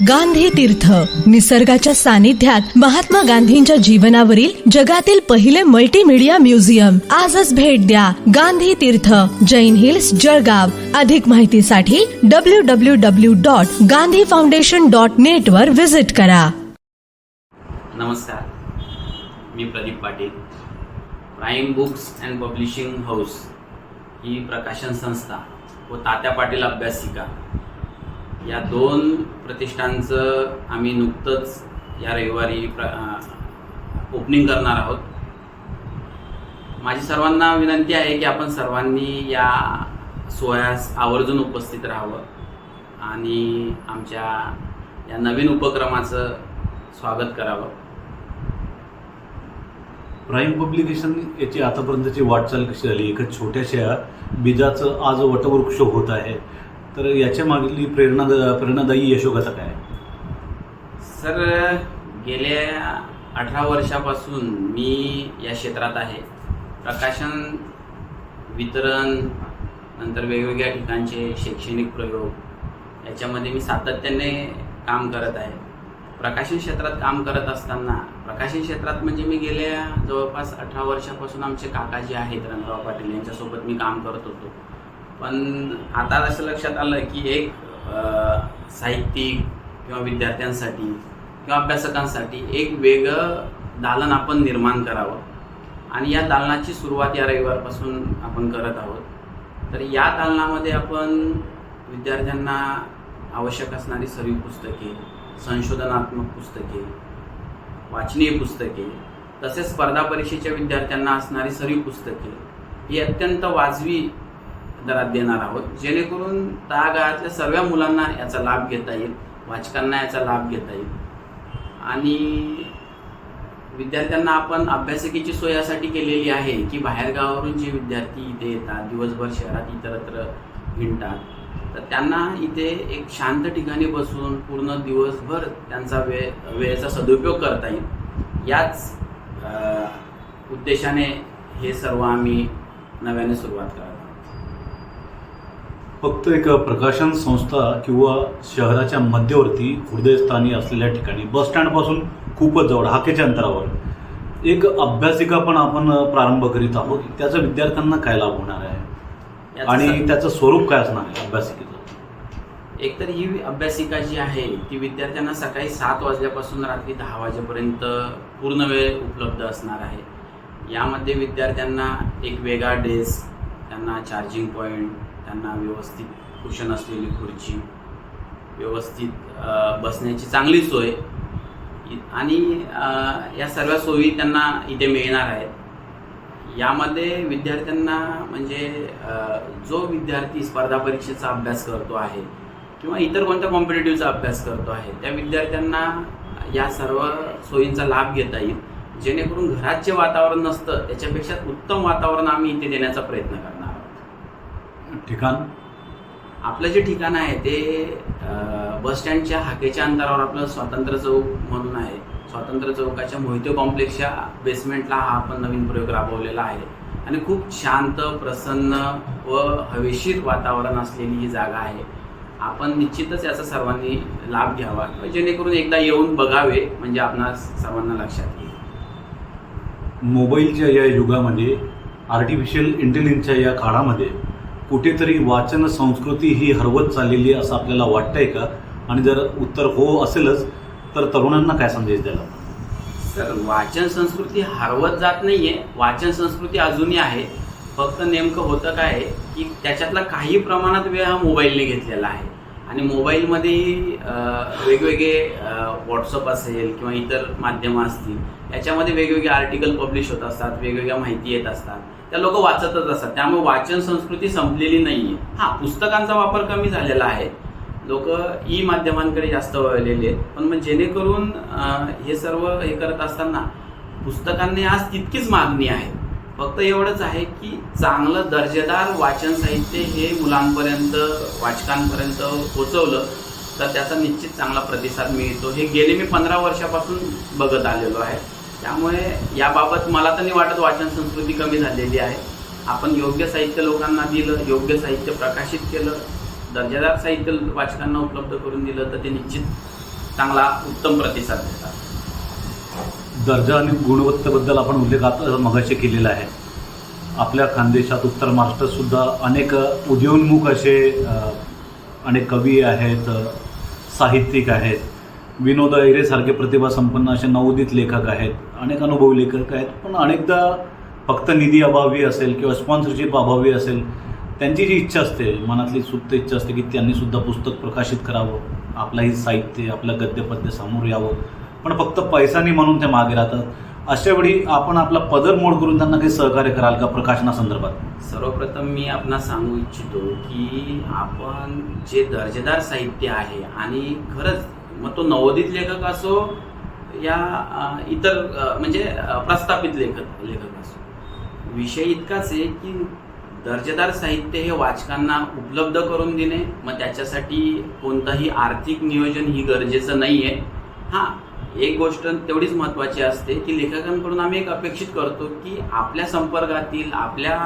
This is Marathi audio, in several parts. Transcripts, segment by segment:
गांधी तीर्थ. निसर्गाच्या सानिध्यात महात्मा गांधींच्या जीवनावरील जगातील पहिले मल्टीमीडिया म्युझियम आजच भेट द्या गांधी तीर्थ. जैन हिल्स जळगाव. अधिक माहितीसाठी W W W dot Gandhi foundation dot net वर व्हिजिट करा. नमस्कार. मी Pradeep Patil. Prime Books and Publishing House ही प्रकाशन संस्था व तात्या पाटील अभ्यासिका या दोन प्रतिष्ठानचं आम्ही नुकतंच या रविवारी प्र ओपनिंग करणार आहोत. माझी सर्वांना विनंती आहे की आपण सर्वांनी या सोहळ्यास आवर्जून उपस्थित राहावं आणि आमच्या या नवीन उपक्रमाचं स्वागत करावं. प्राईम पब्लिकेशन याची आतापर्यंतची वाटचाल कशी झाली? एका छोट्याशा बीजाचं आज वटवृक्ष होत आहे. तर याच्या मागली प्रेरणा प्रेरणादायी यशोगाथा काय? सर गेल्या अठरा वर्षापासून मी या क्षेत्रात आहे. प्रकाशन वितरण नंतर वेगवेगळ्या ठिकाणचे शैक्षणिक प्रयोग याच्यामध्ये मी सातत्याने काम करत आहे. प्रकाशन क्षेत्रात काम करत असताना प्रकाशन क्षेत्रात म्हणजे मी गेल्या जवळपास अठरा वर्षापासून आमचे काका जे आहेत रणराव पाटील यांच्यासोबत मी काम करत होतो. पण आता असं लक्षात आलं की एक साहित्यिक किंवा विद्यार्थ्यांसाठी किंवा अभ्यासकांसाठी एक वेगळं दालन आपण निर्माण करावं. आणि या दालनाची सुरुवात या रविवारपासून आपण करत आहोत. तर या दालनामध्ये आपण विद्यार्थ्यांना आवश्यक असणारी सर्व पुस्तके संशोधनात्मक पुस्तके वाचनीय पुस्तके तसेच स्पर्धा परीक्षेच्या विद्यार्थ्यांना असणारी सर्व पुस्तके ही अत्यंत वाजवी दरात देणार आहोत. जेणेकरून तळागाळातल्या सर्व मुलांना याचा लाभ घेता येईल वाचकांना याचा लाभ घेता येईल. आणि विद्यार्थ्यांना आपण अभ्यासिकेची सोय यासाठी केलेली आहे की बाहेरगावावरून जे विद्यार्थी इथे येतात दिवसभर शहरात इतरत्र हिंडतात तर त्यांना इथे एक शांत ठिकाणी बसून पूर्ण दिवसभर त्यांचा वेळ वेळेचा सदुपयोग करता येईल. याच उद्देशाने हे सर्व आम्ही नव्याने सुरुवात करत फक्त एक प्रकाशन संस्था किंवा शहराच्या मध्यवर्ती हृदयस्थानी असलेल्या ठिकाणी बस स्टँडपासून खूपच जवळ हाकेच्या अंतरावर. एक अभ्यासिका पण आपण प्रारंभ करीत आहोत. त्याचा विद्यार्थ्यांना काय लाभ होणार आहे? आणि त्याचं स्वरूप काय असणार आहे अभ्यासिकेचं? एकतर ही अभ्यासिका जी आहे ती विद्यार्थ्यांना सकाळी सात वाजल्यापासून रात्री दहा वाजेपर्यंत पूर्ण वेळ उपलब्ध असणार आहे. यामध्ये विद्यार्थ्यांना एक वेगळा डेस्क त्यांना चार्जिंग पॉईंट त्यांना व्यवस्थित कुशन असलेली खुर्ची व्यवस्थित बसण्याची चांगली सोय. आणि या सर्व सोयी त्यांना इथे मिळणार आहेत. यामध्ये विद्यार्थ्यांना म्हणजे जो विद्यार्थी स्पर्धा परीक्षेचा अभ्यास करतो आहे किंवा इतर कोणत्या कॉम्पिटेटिव्हचा अभ्यास करतो आहे त्या विद्यार्थ्यांना या सर्व सोयींचा लाभ घेता येईल. जेणेकरून घरात जे वातावरण नसतं त्याच्यापेक्षा उत्तम वातावरण आम्ही इथे देण्याचा प्रयत्न करणार ठिकाण? आपलं जे ठिकाण आहे ते बस स्टँडच्या हाकेच्या अंतरावर आपलं स्वातंत्र्य चौक म्हणून आहे. स्वातंत्र्य चौकाच्या मोहिते कॉम्प्लेक्सच्या बेसमेंटला हा आपण नवीन प्रयोग राबवलेला आहे. आणि खूप शांत प्रसन्न व हवेशीर वातावरण असलेली ही जागा आहे. आपण निश्चितच याचा सर्वांनी लाभ घ्यावा. जेणेकरून एकदा येऊन बघावे म्हणजे आपणास सर्वांना लक्षात येईल. मोबाईलच्या या युगामध्ये आर्टिफिशियल इंटेलिजन्सच्या या काळामध्ये कुठेतरी वाचन संस्कृती ही हरवत चाललेली असं आपल्याला वाटतंय का? आणि जर उत्तर हो असेलच तर तरुणांना काय संदेश द्यायला सर वाचन संस्कृती हरवत जात नाही आहे वाचन संस्कृती अजूनही आहे. फक्त नेमकं होतं काय आहे की त्याच्यातला काही प्रमाणात वेळ हा मोबाईलने घेतलेला आहे. आणि मोबाईलमध्ये वेगवेगळे व्हॉट्सअप असेल किंवा इतर माध्यमं असतील याच्यामध्ये वेगवेगळे आर्टिकल पब्लिश होत असतात वेगवेगळ्या माहिती येत असतात. त्या लोक वाचतच असतात. त्यामुळे वाचन संस्कृती संपलेली नाही आहे हां पुस्तकांचा वापर कमी झालेला आहे. लोक ई माध्यमांकडे जास्त वळलेले आहेत. पण मग जेणेकरून हे सर्व हे करत असताना पुस्तकांनी आज तितकीच मागणी आहे. फक्त एवढंच आहे की चांगलं दर्जेदार वाचन साहित्य हे मुलांपर्यंत वाचकांपर्यंत पोचवलं तर त्याचा निश्चित चांगला प्रतिसाद मिळतो. हे गेले मी पंधरा वर्षापासून बघत आलेलो आहे. त्यामुळे याबाबत मला तर नाही वाटत वाचन संस्कृती कमी झालेली आहे. आपण योग्य साहित्य लोकांना दिलं योग्य साहित्य प्रकाशित केलं दर्जेदार साहित्य वाचकांना उपलब्ध करून दिलं तर ते निश्चित चांगला उत्तम प्रतिसाद देतात. दर्जा आणि गुणवत्तेबद्दल आपण उल्लेख आता मगाशी केलेला आहे. आपल्या खानदेशात उत्तर महाराष्ट्रातसुद्धा अनेक उदयोन्मुख असे अनेक कवी आहेत साहित्यिक आहेत. विनोद ऐरेसारखे प्रतिभासंपन्न असे नवोदित लेखक आहेत अनेक अनुभवी लेखक आहेत. पण अनेकदा फक्त निधी अभावी असेल किंवा स्पॉन्सरशिप अभावी असेल त्यांची जी इच्छा असते मनातली सुप्त इच्छा असते की त्यांनीसुद्धा पुस्तक प्रकाशित करावं आपलंही साहित्य आपलं गद्यपद्य समोर यावं. पण फक्त पैसानी म्हणून ते मागे राहतात अशा वेळी आपण आपला पदर मोड करून त्यांना काही सहकार्य कराल का प्रकाशनासंदर्भात? सर्वप्रथम मी आपणा सांगू इच्छितो की आपण जे दर्जेदार साहित्य आहे आणि खरंच मग तो नवोदित लेखक असो या इतर म्हणजे प्रस्थापित लेखक लेखक असो. विषय इतकाच आहे की दर्जेदार साहित्य हे वाचकांना उपलब्ध करून देणे मग त्याच्यासाठी कोणतंही आर्थिक नियोजन ही गरजेचं नाही आहे हां एक गोष्ट तेवढीच महत्त्वाची असते की लेखकांकडून आम्ही एक अपेक्षित करतो की आपल्या संपर्कातील आपल्या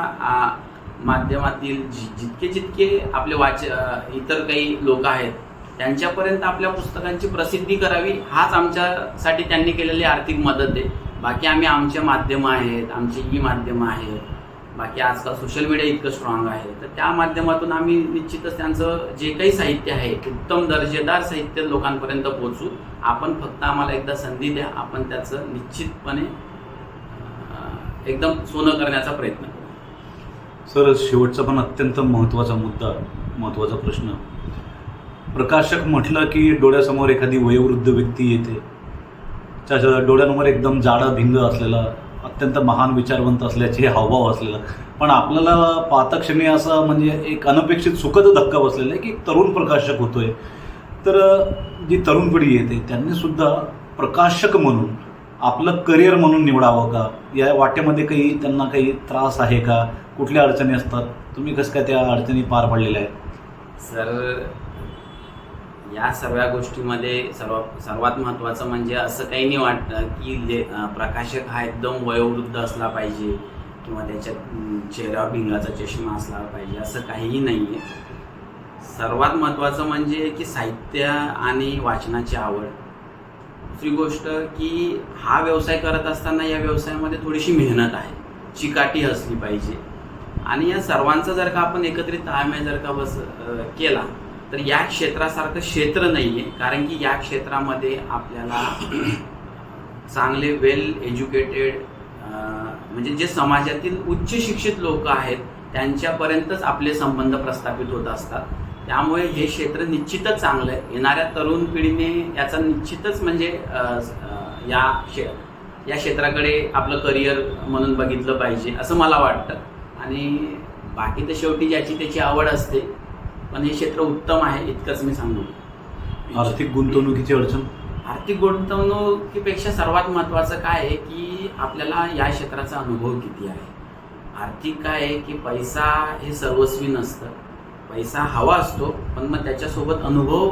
माध्यमातील जि जितके जितके आपले वाच इतर काही लोक आहेत त्यांच्यापर्यंत आपल्या पुस्तकांची प्रसिद्धी करावी हाच आमच्यासाठी त्यांनी केलेली आर्थिक मदत आहे. बाकी आम्ही आमचे माध्यमं आहेत आमची ई माध्यमं आहेत बाकी आजकाल सोशल मीडिया इतकं स्ट्रॉंग आहे. तर त्या माध्यमातून आम्ही निश्चितच त्यांचं जे काही साहित्य आहे उत्तम दर्जेदार साहित्य लोकांपर्यंत पोहोचू. आपण फक्त आम्हाला एकदा संधी द्या आपण त्याचं निश्चितपणे एकदम सोनं करण्याचा प्रयत्न करू. सर शेवटचा पण अत्यंत महत्त्वाचा मुद्दा महत्त्वाचा प्रश्न. प्रकाशक म्हटलं की डोळ्यासमोर एखादी वयोवृद्ध व्यक्ती येते. त्याच्या डोळ्यांवर एकदम जाडा भिंग असलेला अत्यंत महान विचारवंत असल्याचे हावभाव असलेलं. पण आपल्याला पातक्षणी असं म्हणजे एक अनपेक्षित सुखद धक्का बसलेला आहे की तरुण प्रकाशक होतोय. तर जी तरुण पिढी येते त्यांनी सुद्धा प्रकाशक म्हणून आपलं करिअर म्हणून निवडावं का? या वाटेमध्ये काही त्यांना काही त्रास आहे का? कुठल्या अडचणी असतात? तुम्ही कसं काय त्या अडचणी पार पाडलेल्या आहेत? सर या सर्व गोष्टीमध्ये सर्व सर्वात महत्त्वाचं म्हणजे असं काही नाही वाटतं की ले प्रकाशक हा एकदम वयोवृद्ध असला पाहिजे किंवा त्याच्यात चेहऱ्यावर भिंगाचा चष्मा असला पाहिजे असं काहीही नाही आहे सर्वात महत्त्वाचं म्हणजे की साहित्य आणि वाचनाची आवड. दुसरी गोष्ट की हा व्यवसाय करत असताना या व्यवसायामध्ये थोडीशी मेहनत आहे. चिकाटी असली पाहिजे. आणि या सर्वांचा जर का आपण एकत्रित ताळमेळ जर का बस केला तर या क्षेत्रासारखं क्षेत्र नाही आहे कारण की या क्षेत्रामध्ये आपल्याला चांगले वेल एज्युकेटेड म्हणजे जे समाजातील उच्च शिक्षित लोक आहेत त्यांच्यापर्यंतच आपले संबंध प्रस्थापित होत असतात. त्यामुळे हे क्षेत्र निश्चितच चांगलं आहे येणाऱ्या तरुण पिढीने याचा निश्चितच म्हणजे या क्षे या क्षेत्राकडे आपलं करिअर म्हणून बघितलं पाहिजे असं मला वाटतं. आणि बाकी तर शेवटी ज्याची त्याची आवड असते पण हे क्षेत्र उत्तम आहे इतकंच मी सांगू. आर्थिक गुंतवणुकीची अडचण? आर्थिक गुंतवणुकीपेक्षा सर्वात महत्त्वाचं काय आहे की आपल्याला या क्षेत्राचा अनुभव किती आहे? आर्थिक काय आहे की पैसा हे सर्वस्वी नसतं. पैसा हवा असतो पण मग त्याच्यासोबत अनुभव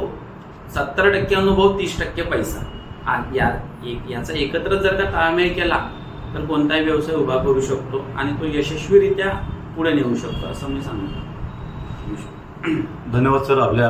सत्तर टक्के अनुभव तीस टक्के पैसा. या एक- याचा एकत्र जर का ताळमेळ केला तर कोणताही व्यवसाय उभा करू शकतो आणि तो यशस्वीरित्या पुढे नेऊ शकतो असं मी सांगतो. धन्यवाद सर आपल्या